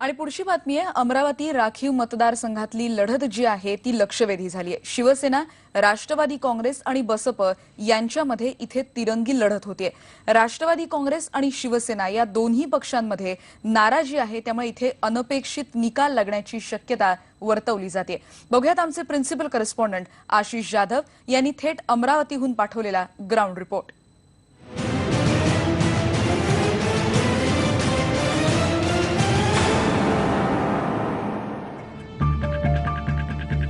आणि पुढची बातमी आहे अमरावती राखीव मतदारसंघातली लढत जी आहे ती लक्षवेधी झाली आहे. शिवसेना राष्ट्रवादी काँग्रेस आणि बसप यांच्यामध्ये इथे तिरंगी लढत होतीये. राष्ट्रवादी काँग्रेस आणि शिवसेना या दोन्ही पक्षांमध्ये नाराजी आहे त्यामुळे इथे अनपेक्षित निकाल लागण्याची शक्यता वर्तवली जाते. बघूयात आमचे प्रिन्सिपल करस्पॉन्डंट आशिष जाधव यांनी थेट अमरावतीहून पाठवलेला ग्राउंड रिपोर्ट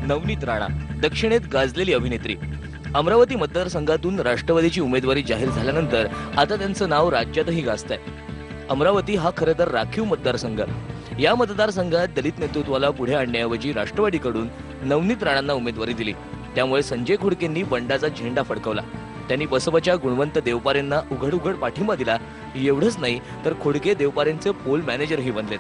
नवनीत राणा दक्षिणेत गाजलेली अभिनेत्री. अमरावती मतदारसंघातून राष्ट्रवादीची उमेदवारी जाहीर झाल्यानंतर आता त्यांचं नाव राज्यातही गाजत आहे अमरावती हा खरं तर राखीव मतदारसंघ. या मतदारसंघात दलित नेतृत्वाला पुढे आणण्याऐवजी राष्ट्रवादीकडून नवनीत राणांना उमेदवारी दिली. त्यामुळे संजय खुडकेंनी बंडाचा झेंडा फडकवला. त्यांनी बसपाच्या गुणवंत देवपारेंना उघड उघड पाठिंबा दिला. एवढंच नाही तर खुडके देवपारेंचे पोल मॅनेजरही बनलेत.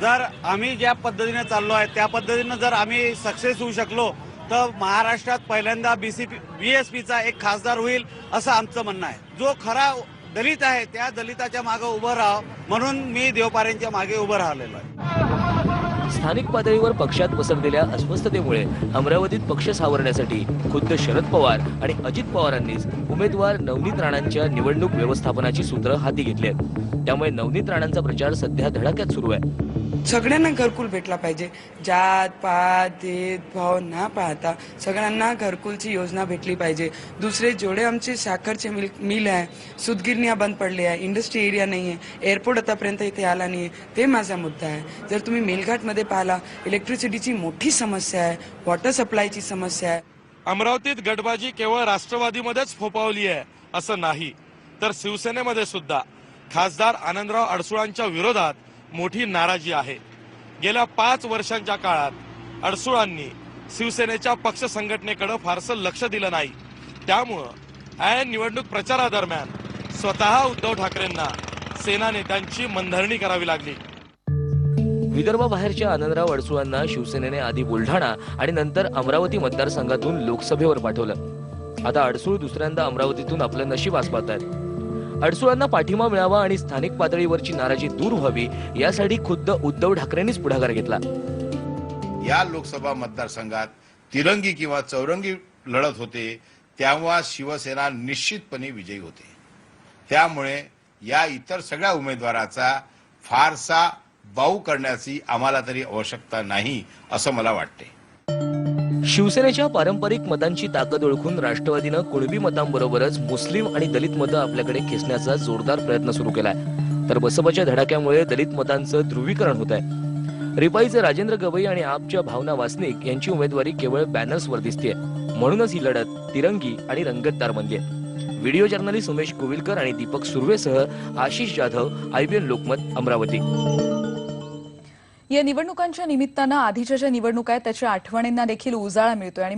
जर आम्ही ज्या पद्धतीने चाललो आहे त्या पद्धतीनं जर आम्ही सक्सेस होऊ शकलो तर महाराष्ट्रात पहिल्यांदा B C P V S पीचा एक खासदार होईल असं आमचं म्हणणं आहे. जो खरा दलित आहे त्या दलिताच्या मागे उभं राहावं म्हणून मी देवपाऱ्यांच्या मागे उभं राहिलेलो आहे. स्थानिक पातळीवर पक्षात पसरलेल्या अस्वस्थतेमुळे अमरावतीत पक्ष सावरण्यासाठी खुद्द शरद पवार आणि अजित पवारांनीच उमेदवार नवनीत राणांच्या निवडणूक व्यवस्थापनाची सूत्र हाती घेतली आहेत. त्यामुळे नवनीत राणांचा प्रचार सध्या धडाक्यात सुरू आहे. सगळ्यांना घरकुल भेटला पाहिजे. जात पात भेदभाव न पाहता सगळ्यांना घरकुलची योजना भेटली पाहिजे. दुसरे जेवढे आमचे साखरचे मिल मिल आहे सुतगिरण्या बंद पडले आहे इंडस्ट्री एरिया नाही आहे एअरपोर्ट आतापर्यंत इथे आला नाही आहे ते माझा मुद्दा आहे. जर तुम्ही मेलघाटमध्ये पाहिला इलेक्ट्रिसिटीची मोठी समस्या आहे वॉटर सप्लायची समस्या आहे. अमरावतीत गटबाजी केवळ राष्ट्रवादीमध्येच फोपावली आहे असं नाही. तर शिवसेनेमध्ये सुद्धा. खासदार आनंदराव अडसुळांच्या विरोधात मोठी नाराजी आहे. गेल्या पाच वर्षांच्या काळात अडसुळांनी शिवसेनेच्या पक्ष संघटनेकडे फारसं लक्ष दिलं नाही. त्यामुळं ऐन निवडणूक प्रचारादरम्यान स्वतः उद्धव ठाकरेंना सेना नेत्यांची मनधरणी करावी लागली. विदर्भाबाहेरच्या आनंदराव अडसुळांना शिवसेनेने आधी बुलढाणा आणि नंतर अमरावती मतदारसंघातून लोकसभेवर पाठवलं. आता अडसूळ दुसऱ्यांदा अमरावतीतून आपलं नशीब आसपात आहेत अडसुळांना पाठिंबा मिळावा आणि स्थानिक पातळीवरची नाराजी दूर व्हावी यासाठी खुद्द उद्धव ठाकरेंनीच पुढाकार घेतला. या लोकसभा मतदारसंघात तिरंगी किंवा चौरंगी लढत होते तेव्हा शिवसेना निश्चितपणे विजयी होते. त्यामुळे या इतर सगळ्या उमेदवाराचा फारसा बाऊ करण्याची आम्हाला तरी आवश्यकता नाही असं मला वाटते. शिवसेनेच्या पारंपरिक मतांची ताकद ओळखून राष्ट्रवादीनं कुणबी मतांबरोबरच मुस्लिम आणि दलित मतं आपल्याकडे खेचण्याचा जोरदार प्रयत्न सुरू केलाय. तर बसपाच्या धडाक्यामुळे दलित मतांचं ध्रुवीकरण होत आहे रिपाईचे राजेंद्र गवई आणि आपच्या भावना वासनिक यांची उमेदवारी केवळ बॅनर्सवर दिसतेय. म्हणूनच ही लढत तिरंगी आणि रंगतदार बनली आहे. व्हिडिओ जर्नलिस्ट उमेश कोविलकर आणि दीपक सुर्वेसह आशिष जाधव आयबीएन लोकमत अमरावती. या निवडणुकांच्या निमित्तानं आधीच्या ज्या निवडणुका आहेत त्याच्या आठवणींना देखील उजाळा मिळतोय. आणि